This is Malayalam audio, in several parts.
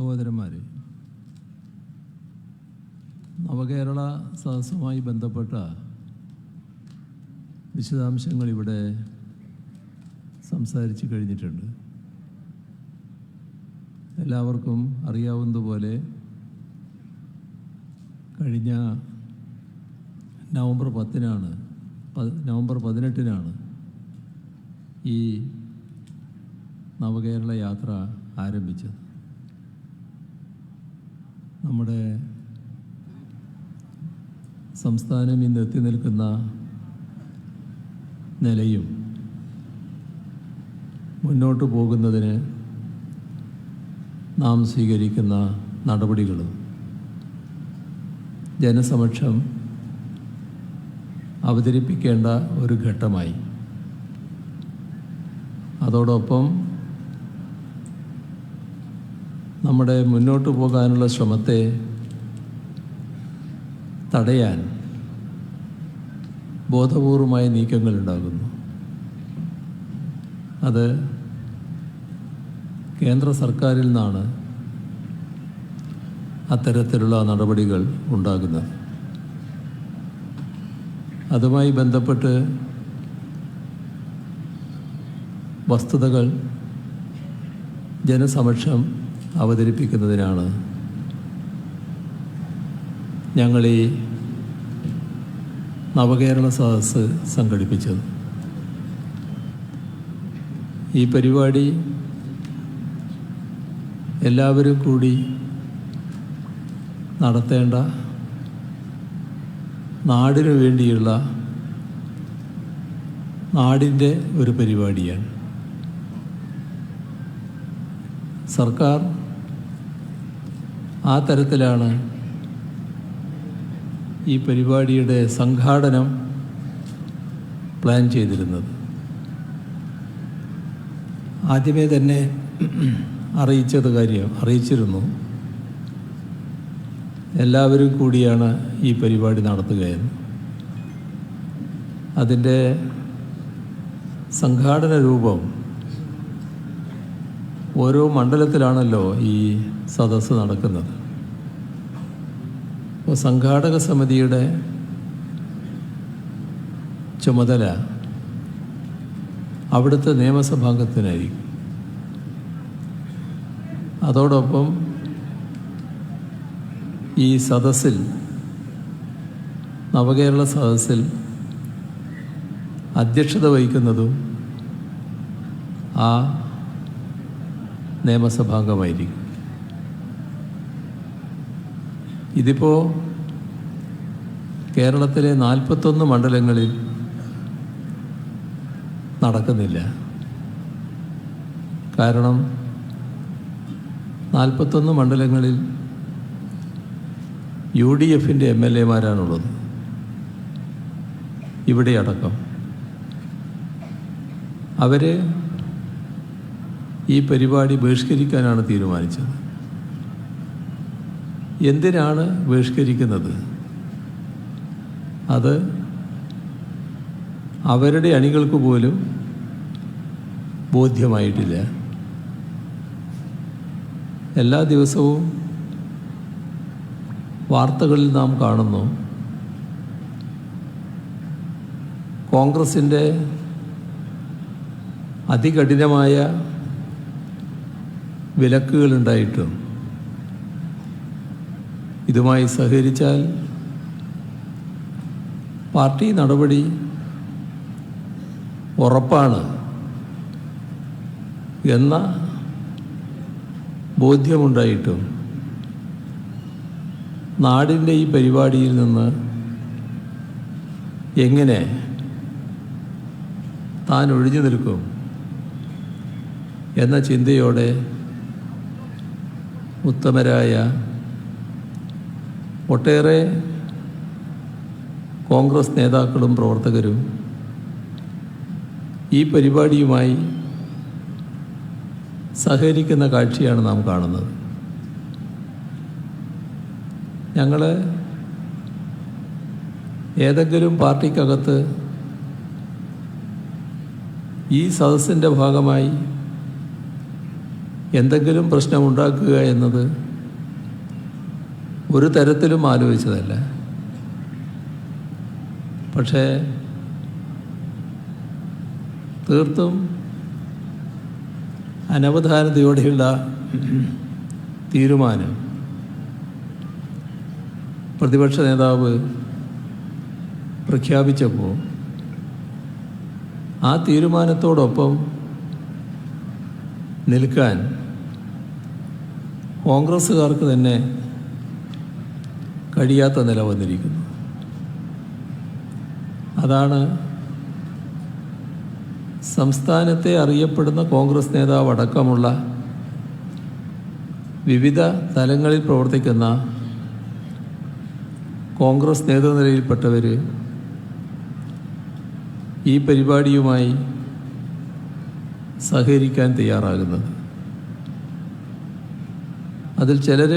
സഹോദരന്മാരെ നവകേരള സദസ്സുമായി ബന്ധപ്പെട്ട വിശദാംശങ്ങൾ ഇവിടെ സംസാരിച്ചു കഴിഞ്ഞിട്ടുണ്ട്. എല്ലാവർക്കും അറിയാവുന്നതുപോലെ കഴിഞ്ഞ നവംബർ പത്തിനാണ് നവംബർ പതിനെട്ടിനാണ് ഈ നവകേരള യാത്ര ആരംഭിച്ചത്. നമ്മുടെ സംസ്ഥാനം ഇന്ന് എത്തി നിൽക്കുന്ന നിലയും മുന്നോട്ട് പോകുന്നതിന് നാം സ്വീകരിക്കുന്ന നടപടികളും ജനസമക്ഷം അവതരിപ്പിക്കേണ്ട ഒരു ഘട്ടമായി. അതോടൊപ്പം നമ്മുടെ മുന്നോട്ട് പോകാനുള്ള ശ്രമത്തെ തടയാൻ ബോധപൂർവമായ നീക്കങ്ങൾ ഉണ്ടാകുന്നു. അത് കേന്ദ്ര സർക്കാരിൽ നിന്നാണ് അത്തരത്തിലുള്ള നടപടികൾ ഉണ്ടാകുന്നത്. അതുമായി ബന്ധപ്പെട്ട് വസ്തുതകൾ ജനസമക്ഷം അവതരിപ്പിക്കുന്നതിനാണ്. ഞങ്ങൾ ഈ നവകേരള സദസ്സ് സംഘടിപ്പിച്ചത്. ഈ പരിപാടി എല്ലാവരും കൂടി നടത്തേണ്ട നാടിനു വേണ്ടിയുള്ള നാടിന്റെ ഒരു പരിപാടിയാണ്. സർക്കാർ ആ തരത്തിലാണ് ഈ പരിപാടിയുടെ സംഘാടനം പ്ലാൻ ചെയ്തിരുന്നത്. ആദ്യമേ തന്നെ അറിയിച്ചത് കാര്യം അറിയിച്ചിരുന്നു. എല്ലാവരും കൂടിയാണ് ഈ പരിപാടി നടത്തുകയെന്ന്. അതിന്റെ സംഘാടന രൂപം ഓരോ മണ്ഡലത്തിലാണല്ലോ ഈ സദസ്സ് നടക്കുന്നത്. അപ്പോൾ സംഘാടക സമിതിയുടെ ചുമതല അവിടുത്തെ നിയമസഭാംഗത്തിനായിരിക്കും. അതോടൊപ്പം ഈ സദസ്സിൽ നവകേരള സദസ്സിൽ അധ്യക്ഷത വഹിക്കുന്നതും ആ നിയമസഭാംഗമായിരിക്കും. ഇതിപ്പോൾ കേരളത്തിലെ നാൽപ്പത്തൊന്ന് മണ്ഡലങ്ങളിൽ നടക്കുന്നില്ല. കാരണം നാൽപ്പത്തൊന്ന് മണ്ഡലങ്ങളിൽ യു ഡി എഫിന്റെ എം എൽ എമാരാണുള്ളത്. ഇവിടെ അടക്കം. അവരെ ഈ പരിപാടി ബഹിഷ്കരിക്കാനാണ് തീരുമാനിച്ചത്. എന്തിനാണ് ബഹിഷ്കരിക്കുന്നത്? അത് അവരുടെ അണികൾക്ക് പോലും ബോധ്യമായിട്ടില്ല. എല്ലാ ദിവസവും വാർത്തകളിൽ നാം കാണുന്നു കോൺഗ്രസിന്റെ അതികഠിനമായ വിലക്കുകളുണ്ടായിട്ടും ഇതുമായി സഹകരിച്ചാൽ പാർട്ടി നടപടി ഉറപ്പാണ് എന്ന ബോധ്യമുണ്ടായിട്ടും നാടിന്റെ ഈ പരിപാടിയിൽ നിന്ന് എങ്ങനെ താൻ ഒഴിഞ്ഞു നിൽക്കും എന്ന ചിന്തയോടെ ഉത്തമരായ ഒട്ടേറെ കോൺഗ്രസ് നേതാക്കളും പ്രവർത്തകരും ഈ പരിപാടിയുമായി സഹകരിക്കുന്ന കാഴ്ചയാണ് നാം കാണുന്നത്. ഞങ്ങൾ ഏതെങ്കിലും പാർട്ടിക്കകത്ത് ഈ സദസ്സിന്റെ ഭാഗമായി എന്തെങ്കിലും പ്രശ്നമുണ്ടാക്കുക എന്നത് ഒരു തരത്തിലും ആലോചിച്ചതല്ല. പക്ഷേ തീർത്തും അനവധാനതയോടെയുള്ള തീരുമാനം പ്രതിപക്ഷ നേതാവ് പ്രഖ്യാപിച്ചപ്പോൾ ആ തീരുമാനത്തോടൊപ്പം നിൽക്കാൻ കോൺഗ്രസ്സുകാർക്ക് തന്നെ കഴിയാത്ത നില വന്നിരിക്കുന്നു. അതാണ് സംസ്ഥാനത്തെ അറിയപ്പെടുന്ന കോൺഗ്രസ് നേതാവ് അടക്കമുള്ള വിവിധ തലങ്ങളിൽ പ്രവർത്തിക്കുന്ന കോൺഗ്രസ് നേതൃനിരയിൽപ്പെട്ടവർ ഈ പരിപാടിയുമായി സഹകരിക്കാൻ തയ്യാറാകുന്നത്. അതിൽ ചിലർ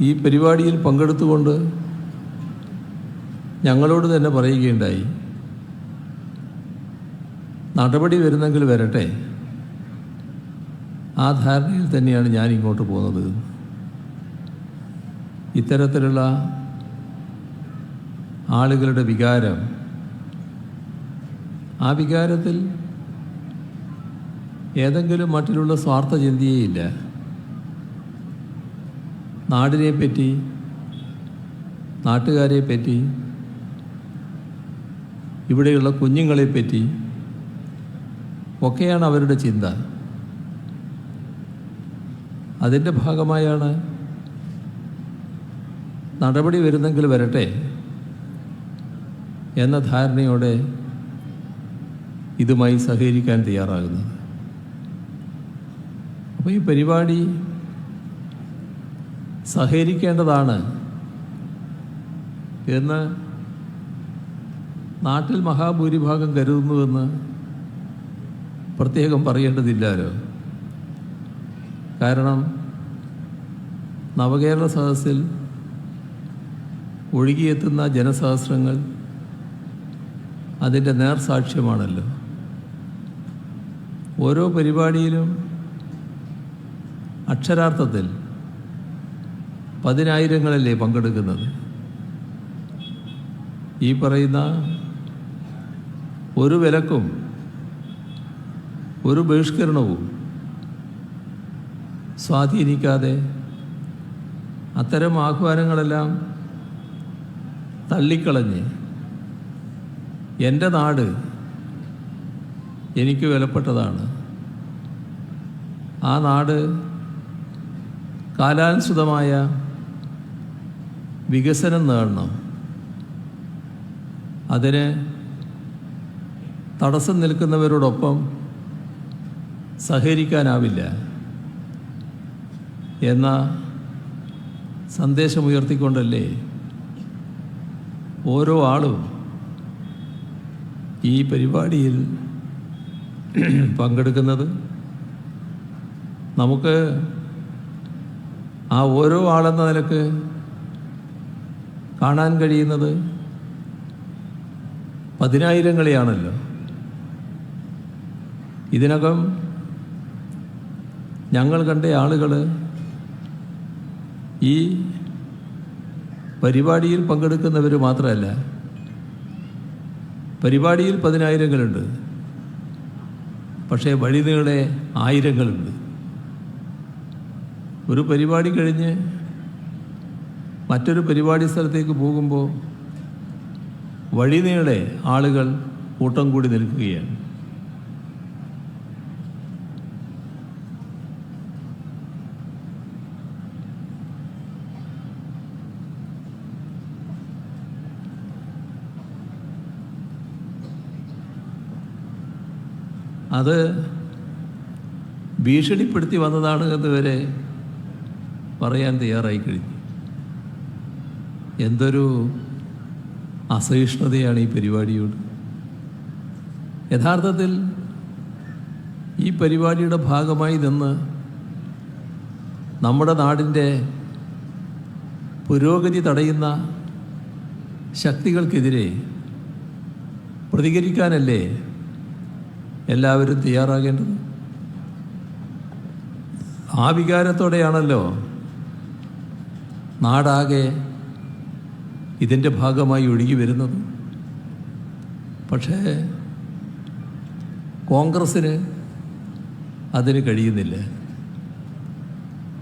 ഈ പരിപാടിയിൽ പങ്കെടുത്തുകൊണ്ട് ഞങ്ങളോട് തന്നെ പറയുകയുണ്ടായി നടപടി വരുന്നെങ്കിൽ വരട്ടെ ആ ധാരണയിൽ തന്നെയാണ് ഞാൻ ഇങ്ങോട്ട് പോകുന്നത്. ഇത്തരത്തിലുള്ള ആളുകളുടെ വികാരം ആ വികാരത്തിൽ ഏതെങ്കിലും മട്ടിലുള്ള സ്വാർത്ഥ ചിന്തയേയില്ല നാടിനെ പറ്റി നാട്ടുകാരെ പറ്റി ഇവിടെയുള്ള കുഞ്ഞുങ്ങളെ പറ്റി ഒക്കെയാണ് അവരുടെ ചിന്ത. അതിന്റെ ഭാഗമായാണ് നടപടി വരുന്നെങ്കിൽ വരട്ടെ എന്ന ധാരണയോടെ ഇതുമായി സഹകരിക്കാൻ തയ്യാറാകുന്നത്. അപ്പോൾ ഈ പരിപാടി സഹകരിക്കേണ്ടതാണ് എന്ന് നാട്ടിൽ മഹാഭൂരിഭാഗം കരുതുന്നുവെന്ന് പ്രത്യേകം പറയേണ്ടതില്ലല്ലോ കാരണം നവകേരള സദസ്സിൽ ഒഴുകിയെത്തുന്ന ജനസഹസ്രങ്ങൾ അതിന്റെ നേർസാക്ഷ്യമാണല്ലോ. ഓരോ പരിപാടിയിലും അക്ഷരാർത്ഥത്തിൽ പതിനായിരങ്ങളല്ലേ പങ്കെടുക്കുന്നത്? ഈ പറയുന്ന ഒരു വിലക്കും ഒരു ബഹിഷ്കരണവും സ്വാധീനിക്കാതെ അത്തരം ആഹ്വാനങ്ങളെല്ലാം തള്ളിക്കളഞ്ഞ് എന്റെ നാട് എനിക്ക് വിലപ്പെട്ടതാണ്. ആ നാട് കാലാനുസൃതമായ വികസനം നേടണം. അതിന് തടസ്സം നിൽക്കുന്നവരോടൊപ്പം സഹകരിക്കാനാവില്ല. എന്ന സന്ദേശമുയർത്തിക്കൊണ്ടല്ലേ ഓരോ ആളും ഈ പരിപാടിയിൽ പങ്കെടുക്കുന്നത്? നമുക്ക് ആ ഓരോ ആളെന്ന നിലയ്ക്ക് കാണാൻ കഴിയുന്നത്? പതിനായിരങ്ങളെയാണല്ലോ. ഇതിനകം ഞങ്ങൾ കണ്ട ആളുകൾ ഈ പരിപാടിയിൽ പങ്കെടുക്കുന്നവർ മാത്രമല്ല പരിപാടിയിൽ പതിനായിരങ്ങളുണ്ട്. പക്ഷേ വഴിനീളെ ആയിരങ്ങളുണ്ട്. ഒരു പരിപാടി കഴിഞ്ഞ് മറ്റൊരു പരിപാടി സ്ഥലത്തേക്ക് പോകുമ്പോൾ വഴിനീളെ ആളുകൾ കൂട്ടം കൂടി നിൽക്കുകയാണ്. അത് ഭീഷണിപ്പെടുത്തി വന്നതാണ് എന്ന് വരെ പറയാൻ തയ്യാറായി കഴിഞ്ഞു. എന്തൊരു അസഹിഷ്ണുതയാണ് ഈ പരിപാടിയോട്. യഥാർത്ഥത്തിൽ ഈ പരിപാടിയുടെ ഭാഗമായി നിന്ന് നമ്മുടെ നാടിന്റെ പുരോഗതി തടയുന്ന ശക്തികൾക്കെതിരെ പ്രതികരിക്കാനല്ലേ എല്ലാവരും തയ്യാറാകേണ്ടത്? ആ വികാരത്തോടെയാണല്ലോ നാടാകെ ഇതിന്റെ ഭാഗമായി ഒഴുകി വരുന്നത്. പക്ഷേ കോൺഗ്രസ്സിന് അതിന് കഴിയുന്നില്ല.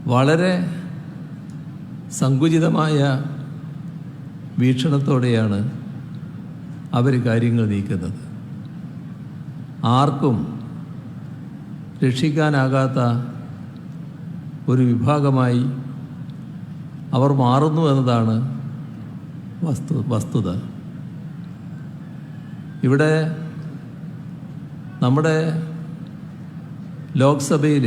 വളരെ സങ്കുചിതമായ വീക്ഷണത്തോടെയാണ് അവർ കാര്യങ്ങൾ നീക്കുന്നത്. ആർക്കും രക്ഷിക്കാനാകാത്ത ഒരു വിഭാഗമായി അവർ മാറുന്നു എന്നതാണ് വസ്തു വസ്തുത. ഇവിടെ നമ്മുടെ ലോക്സഭയിൽ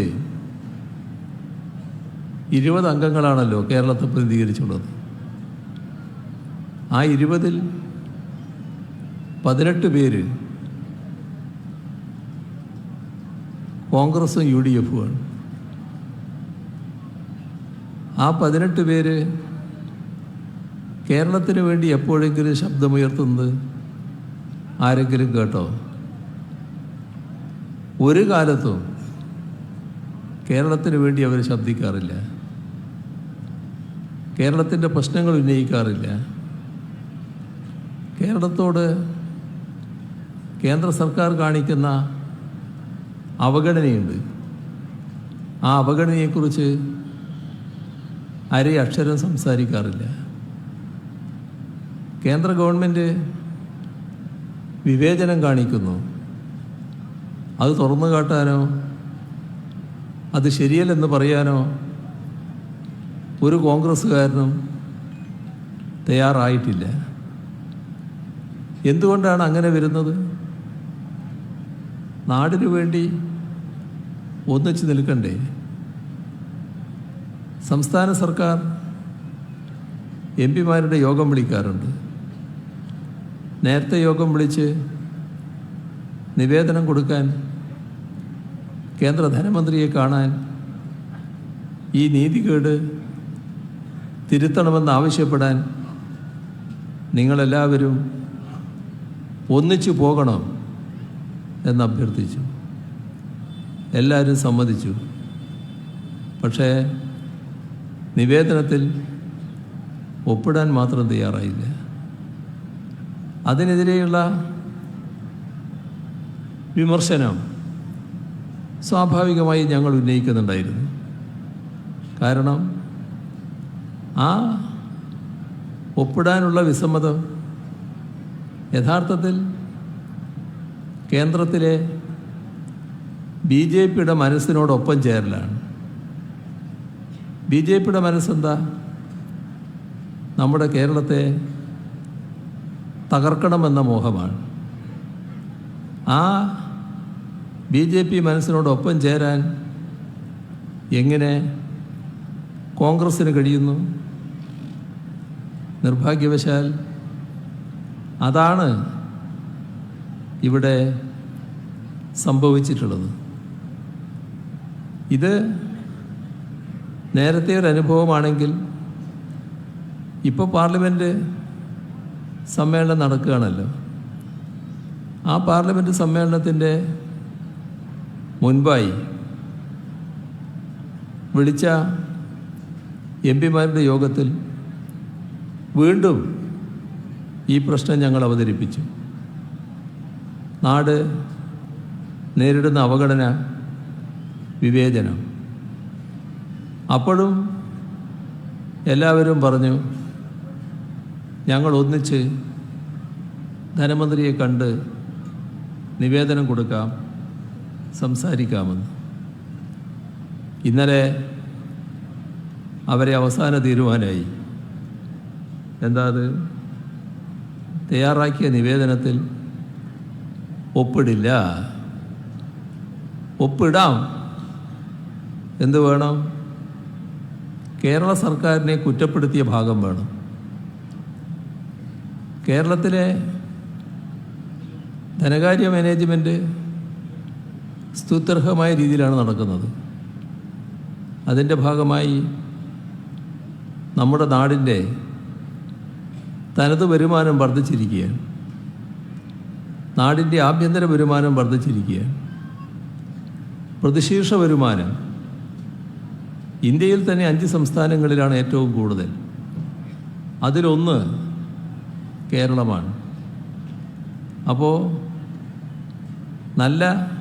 ഇരുപത് അംഗങ്ങളാണല്ലോ കേരളത്തെ പ്രതിനിധീകരിച്ചുള്ളത്. ആ ഇരുപതിൽ പതിനെട്ട് പേര് കോൺഗ്രസും യു ഡി എഫുമാണ് ആ പതിനെട്ട് പേര് കേരളത്തിന് വേണ്ടി എപ്പോഴെങ്കിലും ശബ്ദമുയർത്തുന്നത് ആരെങ്കിലും കേട്ടോ? ഒരു കാലത്തും കേരളത്തിന് വേണ്ടി അവർ ശബ്ദിക്കാറില്ല. കേരളത്തിന്റെ പ്രശ്നങ്ങൾ ഉന്നയിക്കാറില്ല. കേരളത്തോട് കേന്ദ്ര സർക്കാർ കാണിക്കുന്ന അവഗണനയുണ്ട്. ആ അവഗണനയെക്കുറിച്ച് അരേ അക്ഷരം സംസാരിക്കാറില്ല. കേന്ദ്ര ഗവൺമെന്റ് വിവേചനം കാണിക്കുന്നു. അത് തുറന്നു കാട്ടാനോ? അത് ശരിയല്ലെന്ന് പറയാനോ? ഒരു കോൺഗ്രസ്സുകാരനും തയ്യാറായിട്ടില്ല. എന്തുകൊണ്ടാണ് അങ്ങനെ വരുന്നത്? നാടിനു വേണ്ടി ഒന്നിച്ചു നിൽക്കണ്ടേ? സംസ്ഥാന സർക്കാർ എം പിമാരുടെ യോഗം വിളിക്കാറുണ്ട്. നേരത്തെ യോഗം വിളിച്ച് നിവേദനം കൊടുക്കാൻ കേന്ദ്ര ധനമന്ത്രിയെ കാണാൻ ഈ നീതികേട് തിരുത്തണമെന്ന് ആവശ്യപ്പെടാൻ നിങ്ങളെല്ലാവരും ഒന്നിച്ചു പോകണം എന്ന് അഭ്യർത്ഥിച്ചു. എല്ലാവരും സമ്മതിച്ചു. പക്ഷേ നിവേദനത്തിൽ ഒപ്പിടാൻ മാത്രം തയ്യാറായില്ല. അതിനെതിരെയുള്ള വിമർശനം സ്വാഭാവികമായി ഞങ്ങൾ ഉന്നയിക്കുന്നുണ്ടായിരുന്നു. കാരണം ആ ഒപ്പിടാനുള്ള വിസമ്മതം യഥാർത്ഥത്തിൽ കേന്ദ്രത്തിലെ ബി ജെ പിയുടെ മനസ്സിനോടൊപ്പം ചേരലാണ്. ബി ജെ പിയുടെ മനസ്സെന്താ? നമ്മുടെ കേരളത്തെ തകർക്കണമെന്ന മോഹമാണ്. ആ ബി ജെ പി മനസ്സിനോടൊപ്പം ചേരാൻ എങ്ങനെ കോൺഗ്രസ്സിന് കഴിയുന്നു? നിർഭാഗ്യവശാൽ അതാണ് ഇവിടെ സംഭവിച്ചിട്ടുള്ളത്. ഇത് നേരത്തെ ഒരു അനുഭവമാണെങ്കിൽ ഇപ്പോൾ പാർലമെന്റ് സമ്മേളനം നടക്കുകയാണല്ലോ. ആ പാർലമെന്റ് സമ്മേളനത്തിന്റെ മുൻപായി വിളിച്ച എം പിമാരുടെ യോഗത്തിൽ വീണ്ടും ഈ പ്രശ്നം ഞങ്ങൾ അവതരിപ്പിച്ചു. നാട് നേരിടുന്ന അവഗണന വിവേചനം. അപ്പോഴും എല്ലാവരും പറഞ്ഞു ഞങ്ങൾ ഒന്നിച്ച് ധനമന്ത്രിയെ കണ്ട് നിവേദനം കൊടുക്കാം സംസാരിക്കാമെന്ന്. ഇന്നലെ അവരെ അവസാന തീരുമാനമായി. എന്താ അത്? തയ്യാറാക്കിയ നിവേദനത്തിൽ ഒപ്പിടില്ല. ഒപ്പിടാം. എന്ത് വേണം? കേരള സർക്കാരിനെ കുറ്റപ്പെടുത്തിയ ഭാഗം വേണം. കേരളത്തിലെ ധനകാര്യ മാനേജ്മെന്റ് സ്തുത്യർഹമായ രീതിയിലാണ് നടക്കുന്നത്. അതിന്റെ ഭാഗമായി നമ്മുടെ നാടിന്റെ തനത് വരുമാനം വർദ്ധിച്ചിരിക്കുകയാണ്. നാടിന്റെ ആഭ്യന്തര വരുമാനം വർദ്ധിച്ചിരിക്കുകയാണ്. പ്രതിശീർഷ വരുമാനം ഇന്ത്യയിൽ തന്നെ അഞ്ച് സംസ്ഥാനങ്ങളിലാണ് ഏറ്റവും കൂടുതൽ. അതിലൊന്ന് കേരളമാണ്. അപ്പോൾ നല്ല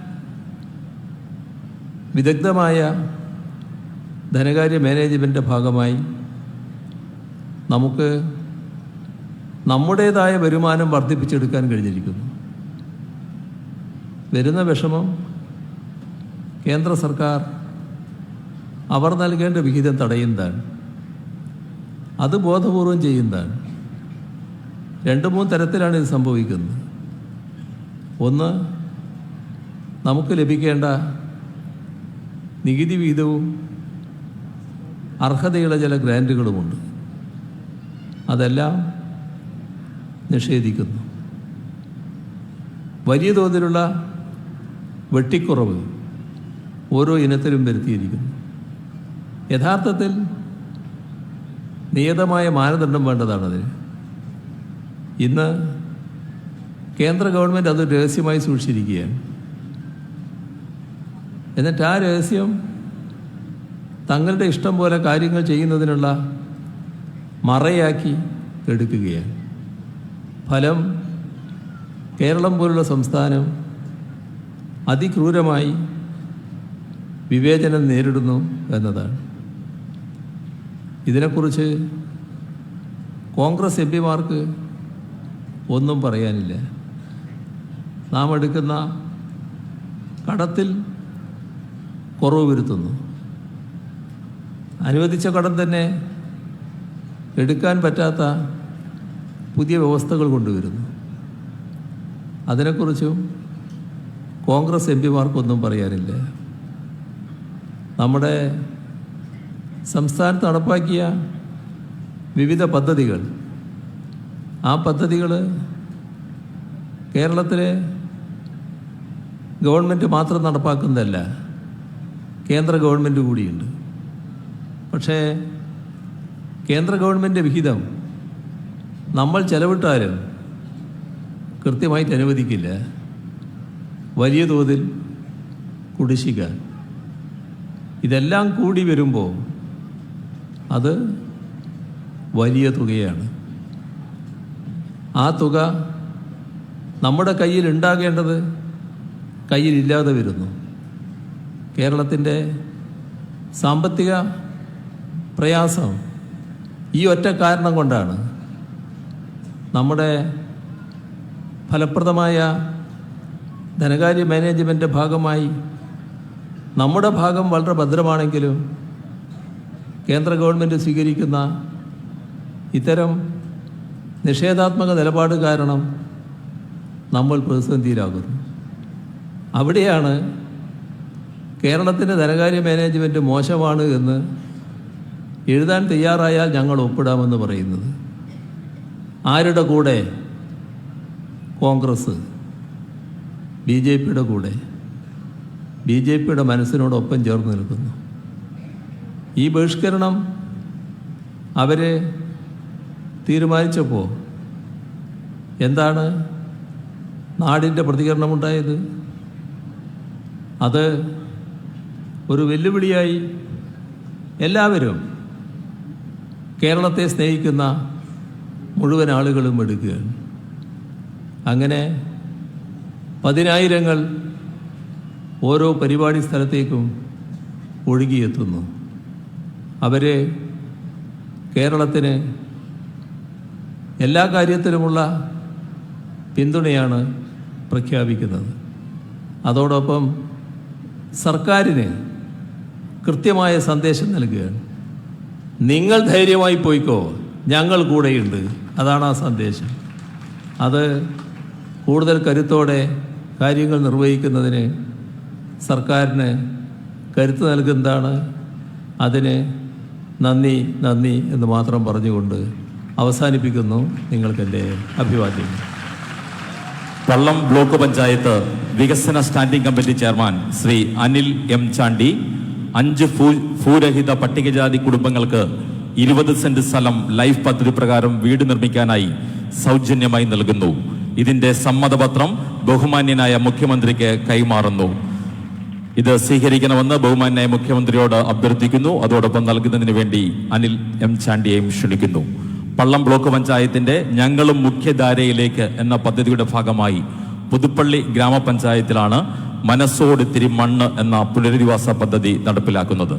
വിദഗ്ധമായ ധനകാര്യ മാനേജ്മെന്റിന്റെ ഭാഗമായി നമുക്ക് നമ്മുടേതായ വരുമാനം വർദ്ധിപ്പിച്ചെടുക്കാൻ കഴിഞ്ഞിരിക്കുന്നു. വരുന്ന വിഷമം കേന്ദ്ര സർക്കാർ അവർ നൽകേണ്ട വിഹിതം തടയുന്നതാണ്. അത് ബോധപൂർവം ചെയ്യുന്നതാണ്. രണ്ട് മൂന്ന് തരത്തിലാണ് ഇത് സംഭവിക്കുന്നത്. ഒന്ന് നമുക്ക് ലഭിക്കേണ്ട നികുതി വിഹിതവും അർഹതയുള്ള ചില ഗ്രാന്റുകളുമുണ്ട് അതെല്ലാം നിഷേധിക്കുന്നു. വലിയ തോതിലുള്ള വെട്ടിക്കുറവ് ഓരോ ഇനത്തിലും വരുത്തിയിരിക്കുന്നു. യഥാർത്ഥത്തിൽ നിയതമായ മാനദണ്ഡം വേണ്ടതാണ് വേണ്ടതാണതിന്. ഇന്ന് കേന്ദ്ര ഗവൺമെന്റ് അത് രഹസ്യമായി സൂക്ഷിച്ചിരിക്കുകയാണ്. എന്നിട്ട് ആ രഹസ്യം തങ്ങളുടെ ഇഷ്ടം പോലെ കാര്യങ്ങൾ ചെയ്യുന്നതിനുള്ള മറയാക്കി എടുക്കുകയാണ്. ഫലം കേരളം പോലുള്ള സംസ്ഥാനം അതിക്രൂരമായി വിവേചനം നേരിടുന്നു എന്നതാണ്. ഇതിനെക്കുറിച്ച് കോൺഗ്രസ് എം പിമാർക്ക് ഒന്നും പറയാനില്ല. നാം എടുക്കുന്ന കടത്തിൽ കുറവ് വരുത്തുന്നു. അനുവദിച്ച കടം തന്നെ എടുക്കാൻ പറ്റാത്ത പുതിയ വ്യവസ്ഥകൾ കൊണ്ടുവരുന്നു. അതിനെക്കുറിച്ചും കോൺഗ്രസ് എം പിമാർക്കൊന്നും പറയാനില്ല. നമ്മുടെ സംസ്ഥാനത്ത് നടപ്പാക്കിയ വിവിധ പദ്ധതികൾ ആ പദ്ധതികൾ കേരളത്തിലെ ഗവൺമെന്റ് മാത്രം നടപ്പാക്കുന്നതല്ല കേന്ദ്ര ഗവൺമെന്റ് കൂടിയുണ്ട്. പക്ഷേ കേന്ദ്ര ഗവൺമെന്റ് വിഹിതം നമ്മൾ ചെലവിട്ടാലും കൃത്യമായിട്ട് അനുവദിക്കില്ല. വലിയ തോതിൽ കുടിശ്ശിക. ഇതെല്ലാം കൂടി വരുമ്പോൾ അത് വലിയ തുകയാണ്. ആ തുക നമ്മുടെ കയ്യിൽ ഉണ്ടാകേണ്ടത് കയ്യിലില്ലാതെ വരുന്നു. കേരളത്തിന്റെ സാമ്പത്തിക പ്രയാസം ഈ ഒറ്റ കാരണം കൊണ്ടാണ്. നമ്മുടെ ഫലപ്രദമായ ധനകാര്യ മാനേജ്മെന്റ് ഭാഗമായി നമ്മുടെ ഭാഗം വളരെ ഭദ്രമാണെങ്കിലും കേന്ദ്ര ഗവൺമെന്റ് സ്വീകരിക്കുന്ന ഇത്തരം നിഷേധാത്മക നിലപാട് കാരണം നമ്മൾ പ്രതിസന്ധിയിലാകുന്നു. അവിടെയാണ് കേരളത്തിന്റെ ധനകാര്യ മാനേജ്മെന്റ് മോശമാണ് എന്ന് എഴുതാൻ തയ്യാറായാൽ ഞങ്ങൾ ഒപ്പിടാമെന്ന് പറയുന്നത്. ആരുടെ കൂടെ? കോൺഗ്രസ്. ബി ജെ പിയുടെ കൂടെ. ബി ജെ പിയുടെ മനസ്സിനോടൊപ്പം ചേർന്ന് നിൽക്കുന്നു. ഈ ബഹിഷ്കരണം അവരെ തീരുമാനിച്ചപ്പോൾ എന്താണ് നാടിന്റെ പ്രതികരണമുണ്ടായത്? അത് ഒരു വെല്ലുവിളിയായി എല്ലാവരും കേരളത്തെ സ്നേഹിക്കുന്ന മുഴുവൻ ആളുകളും എടുക്കുകയാണ്. അങ്ങനെ പതിനായിരങ്ങൾ ഓരോ പരിപാടി സ്ഥലത്തേക്കും ഒഴുകിയെത്തുന്നു. അവരെ കേരളത്തിന് എല്ലാ കാര്യത്തിലുമുള്ള പിന്തുണയാണ് പ്രഖ്യാപിക്കുന്നത്. അതോടൊപ്പം സർക്കാരിന് കൃത്യമായ സന്ദേശം നൽകുകയാണ്. നിങ്ങൾ ധൈര്യമായി പോയിക്കോ ഞങ്ങൾ കൂടെയുണ്ട്. അതാണ് ആ സന്ദേശം. അത് കൂടുതൽ കരുത്തോടെ കാര്യങ്ങൾ നിർവഹിക്കുന്നതിന് സർക്കാരിന് കരുത്ത് നൽകുന്നതാണ്. അതിന് നന്ദി നന്ദി എന്ന് മാത്രം പറഞ്ഞുകൊണ്ട് അവസാനിപ്പിക്കുന്നു. നിങ്ങൾക്കെന്റെ അഭിവാദ്യം പള്ളം ബ്ലോക്ക് പഞ്ചായത്ത് വികസന standing committee chairman Shri Anil M Chandy അഞ്ച് ഭൂരഹിത പട്ടികജാതി കുടുംബങ്ങൾക്ക് ഇരുപത് സെന്റ് സ്ഥലം ലൈഫ് പദ്ധതി പ്രകാരം വീട് നിർമ്മിക്കാനായി സൗജന്യമായി നൽകുന്നു. ഇതിന്റെ സമ്മതപത്രം ബഹുമാന്യനായ മുഖ്യമന്ത്രിക്ക് കൈമാറുന്നു. ഇത് സ്വീകരിക്കണമെന്ന് ബഹുമാന്യായ മുഖ്യമന്ത്രിയോട് അഭ്യർത്ഥിക്കുന്നു. അതോടൊപ്പം നൽകുന്നതിന് വേണ്ടി അനിൽ എം ചാണ്ടിയെയും ക്ഷണിക്കുന്നു. പള്ളം ബ്ലോക്ക് പഞ്ചായത്തിന്റെ ഞങ്ങളും മുഖ്യധാരയിലേക്ക് എന്ന പദ്ധതിയുടെ ഭാഗമായി പുതുപ്പള്ളി ഗ്രാമപഞ്ചായത്തിലാണ് മനസ്സോട് തിരി മണ്ണ് എന്ന പുനരധിവാസ പദ്ധതി നടപ്പിലാക്കുന്നത്.